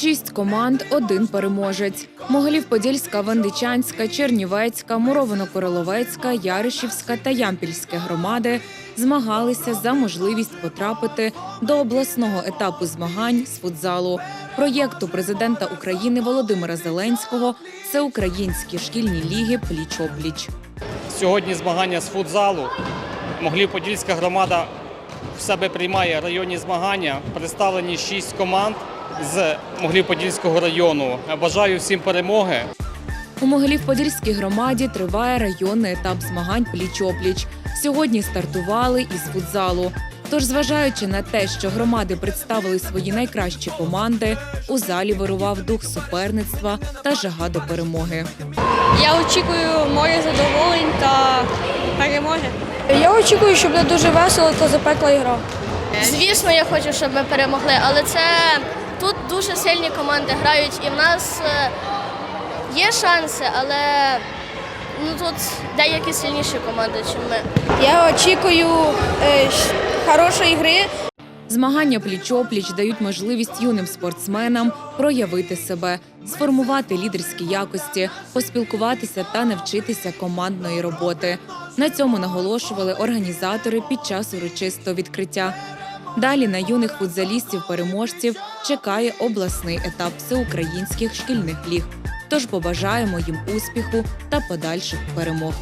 Шість команд, один переможець. Могилів-Подільська, Вендичанська, Чернівецька, Муровино-Короловецька, Яришівська та Ямпільська громади змагалися за можливість потрапити до обласного етапу змагань з футзалу проєкту президента України Володимира Зеленського Всеукраїнські шкільні ліги пліч-опліч. Сьогодні змагання з футзалу. Моглів-Подільська громада в себе приймає районні змагання. Представлені шість команд з Моглів-Подільського району. Бажаю всім перемоги. У Могилів-Подільській громаді триває районний етап змагань пліч-опліч. Сьогодні стартували із футзалу. Тож, зважаючи на те, що громади представили свої найкращі команди, у залі вирував дух суперництва та жага до перемоги. Я очікую море задоволень та перемоги. Я очікую, що буде дуже весело та запекла ігра. Звісно, я хочу, щоб ми перемогли, але це тут дуже сильні команди грають, і в нас е, є шанси, але ну тут деякі сильніші команди, ніж ми. Я очікую е, хорошої гри. Змагання пліч-опліч дають можливість юним спортсменам проявити себе, сформувати лідерські якості, поспілкуватися та навчитися командної роботи. На цьому наголошували організатори під час урочистого відкриття. Далі на юних футзалістів-переможців чекає обласний етап всеукраїнських шкільних ліг. Тож побажаємо їм успіху та подальших перемог.